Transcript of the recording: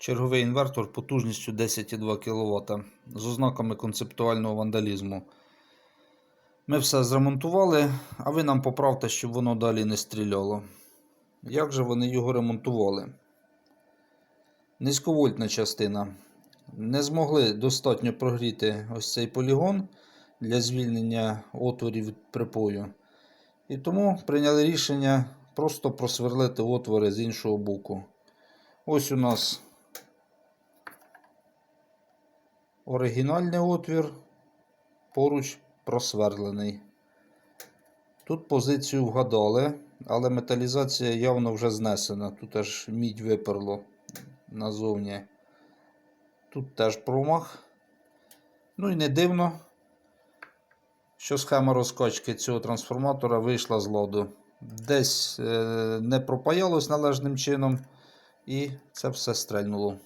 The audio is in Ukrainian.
Черговий інвертор потужністю 10,2 кВт з ознаками концептуального вандалізму. Ми все зремонтували, а ви нам поправте, щоб воно далі не стріляло. Як же вони його ремонтували? Низьковольтна частина. Не змогли достатньо прогріти ось цей полігон для звільнення отворів від припою. І тому прийняли рішення просто просверлити отвори з іншого боку. Ось у нас оригінальний отвір, поруч просверлений. Тут позицію вгадали, але металізація явно вже знесена. Тут аж мідь виперло назовні. Тут теж промах. Ну і не дивно, що схема розкачки цього трансформатора вийшла з ладу. Десь е, не пропаялось належним чином, і це все стрельнуло.